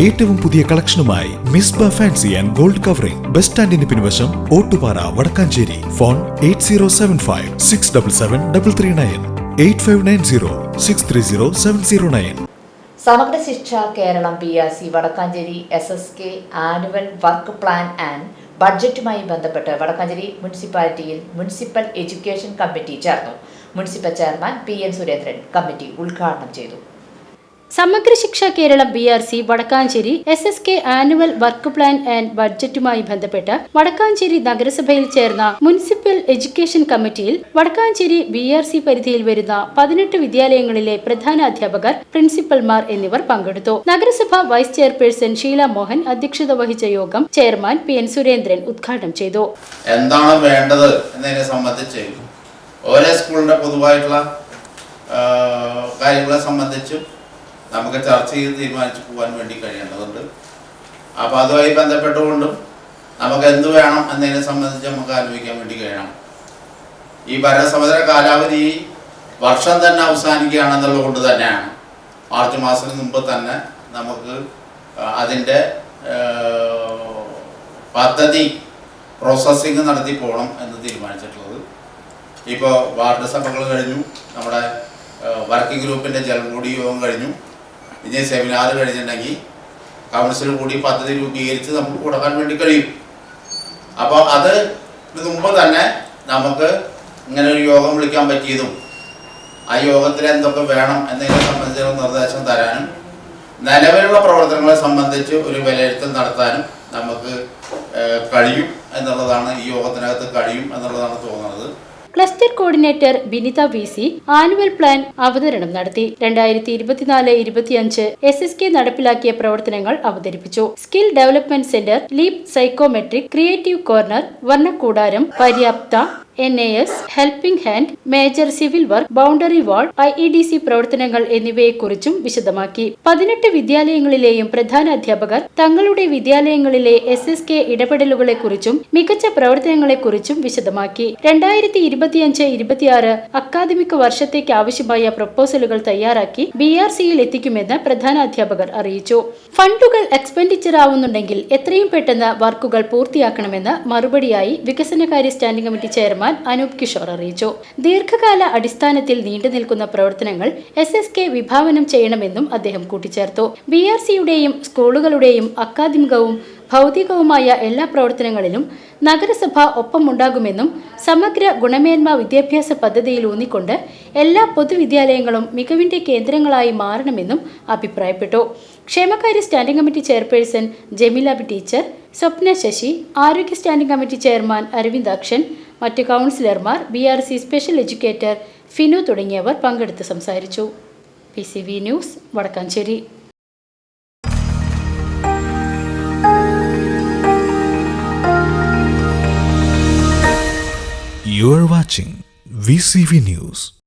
ഏറ്റവും പുതിയ കളക്ഷനുമായി Misba fancy and gold covering. Bus സ്റ്റാൻഡിന് പിൻവശം Ottupara Wadakkanchery. Phone eight zero seven five six double seven double three nine eight five nine zero six three zero seven zero nine. Samagra Shiksha Keralam P R C Wadakkanchery S S K annual work plan and ബഡ്ജറ്റുമായി ബന്ധപ്പെട്ട് വടക്കാഞ്ചേരി മുനിസിപ്പാലിറ്റിയിൽ municipal education committee ചേർന്നു. Municipal chairman P N Surendran committee ഉദ്ഘാടനം ചെയ്തു. Samagra Shiksha Keralam B R C Wadakkanchery S S K annual work plan and ബഡ്ജറ്റുമായി ബന്ധപ്പെട്ട് വടക്കാഞ്ചേരി നഗരസഭയിൽ ചേർന്ന municipal education കമ്മിറ്റിയിൽ Vadakkanchery B R C പരിധിയിൽ വരുന്ന പതിനെട്ട് വിദ്യാലയങ്ങളിലെ പ്രധാന അധ്യാപകർ പ്രിൻസിപ്പൽമാർ എന്നിവർ പങ്കെടുത്തു. നഗരസഭ വൈസ് ചെയർപേഴ്സൺ ഷീല മോഹൻ അധ്യക്ഷത വഹിച്ച യോഗം ചെയർമാൻ പി എൻ സുരേന്ദ്രൻ ഉദ്ഘാടനം ചെയ്തു. എന്താണ് വേണ്ടത് എന്നതിനെ സംബന്ധിച്ച് ഓരോ സ്കൂളിന്റെ പൊതുവായിട്ടുള്ള കാര്യങ്ങളെ സംബന്ധിച്ചും നമുക്ക് ചർച്ച ചെയ്ത് തീരുമാനിച്ചു പോകാൻ വേണ്ടി കഴിയേണ്ടതുണ്ട് അപ്പോൾ അതുമായി ബന്ധപ്പെട്ടുകൊണ്ടും നമുക്ക് എന്ത് വേണം എന്നതിനെ സംബന്ധിച്ച് നമുക്ക് ആലോചിക്കാൻ വേണ്ടി കഴിയണം. ഈ ഭരണസമുദ്ര കാലാവധി വർഷം തന്നെ അവസാനിക്കുകയാണെന്നുള്ളത് കൊണ്ട് തന്നെയാണ്. മാർച്ച് മാസത്തിന് മുമ്പ് തന്നെ നമുക്ക് അതിന്റെ പദ്ധതി പ്രോസസ്സിങ് നടത്തി പോകണം എന്ന് തീരുമാനിച്ചിട്ടുള്ളത്. ഇപ്പോൾ വാർഡ് സഭകൾ കഴിഞ്ഞു നമ്മുടെ വർക്കിംഗ് ഗ്രൂപ്പിന്റെ ജലംകൂടി യോഗം കഴിഞ്ഞു. ഇനി സെമിനാർ കഴിഞ്ഞിട്ടുണ്ടെങ്കിൽ കൗൺസിൽ കൂടി പദ്ധതി രൂപീകരിച്ച് നമുക്ക് കൊടുക്കാൻ വേണ്ടി കഴിയും. അപ്പോൾ അത് മുമ്പ് തന്നെ നമുക്ക് ഇങ്ങനെ ഒരു യോഗം വിളിക്കാൻ പറ്റിയതും ആ യോഗത്തിൽ എന്തൊക്കെ വേണം എന്നതിനെ സംബന്ധിച്ചുള്ള നിർദ്ദേശം തരാനും നിലവിലുള്ള പ്രവർത്തനങ്ങളെ സംബന്ധിച്ച് ഒരു വിലയിരുത്തൽ നടത്താനും നമുക്ക് കഴിയും എന്നുള്ളതാണ് ഈ യോഗത്തിനകത്ത് കഴിയും എന്നുള്ളതാണ് തോന്നുന്നത്. Cluster coordinator Binitha V C annual plan അവതരണം നടത്തി. രണ്ടായിരത്തി ഇരുപത്തിനാല് ഇരുപത്തിയഞ്ച് എസ് എസ് കെ നടപ്പിലാക്കിയ പ്രവർത്തനങ്ങൾ അവതരിപ്പിച്ചു. Skill development centre LEAP psychometric creative corner വർണക്കൂടാരം പര്യാപ്ത N A S helping hand major civil work boundary wall I E D C പ്രവർത്തനങ്ങൾ എന്നിവയെക്കുറിച്ചും വിശദമാക്കി. പതിനെട്ട് വിദ്യാലയങ്ങളിലെയും പ്രധാന അധ്യാപകർ തങ്ങളുടെ വിദ്യാലയങ്ങളിലെ എസ് എസ് കെ ഇടപെടലുകളെക്കുറിച്ചും മികച്ച പ്രവർത്തനങ്ങളെക്കുറിച്ചും വിശദമാക്കി. രണ്ടായിരത്തി ഇരുപത്തിയഞ്ച് ഇരുപത്തിയാറ് അക്കാദമിക് വർഷത്തേക്ക് ആവശ്യമായ പ്രപ്പോസലുകൾ തയ്യാറാക്കി ബി ആർ സിയിൽ എത്തിക്കുമെന്ന് പ്രധാന അധ്യാപകർ അറിയിച്ചു. ഫണ്ടുകൾ എക്സ്പെൻഡിച്ചർ ആവുന്നുണ്ടെങ്കിൽ എത്രയും പെട്ടെന്ന് വർക്കുകൾ പൂർത്തിയാക്കണമെന്ന് മറുപടിയായി വികസനകാര്യ standing committee chairman Anoop Kishore അറിയിച്ചു. ദീർഘകാല അടിസ്ഥാനത്തിൽ നീണ്ടു നിൽക്കുന്ന പ്രവർത്തനങ്ങൾ എസ് എസ് കെ വിഭാവനം ചെയ്യണമെന്നും അദ്ദേഹം കൂട്ടിച്ചേർത്തു. ബി ആർ സിയുടെയും സ്കൂളുകളുടെയും അക്കാദമികവും ഭൗതികവുമായ എല്ലാ പ്രവർത്തനങ്ങളിലും നഗരസഭ ഒപ്പമുണ്ടാകുമെന്നും സമഗ്ര ഗുണമേന്മ വിദ്യാഭ്യാസ പദ്ധതിയിൽ ഊന്നിക്കൊണ്ട് എല്ലാ പൊതുവിദ്യാലയങ്ങളും മികവിന്റെ കേന്ദ്രങ്ങളായി മാറണമെന്നും അഭിപ്രായപ്പെട്ടു. ക്ഷേമകാര്യ standing committee chairperson Jameelabi teacher Swapna Sasi ആരോഗ്യ സ്റ്റാൻഡിംഗ് കമ്മിറ്റി ചെയർമാൻ അരവിന്ദാക്ഷൻ മറ്റു കൗൺസിലർമാർ B R C special educator Finu തുടങ്ങിയവർ പങ്കെടുത്ത് സംസാരിച്ചു P C news Wadakkanchery You are watching VCV News.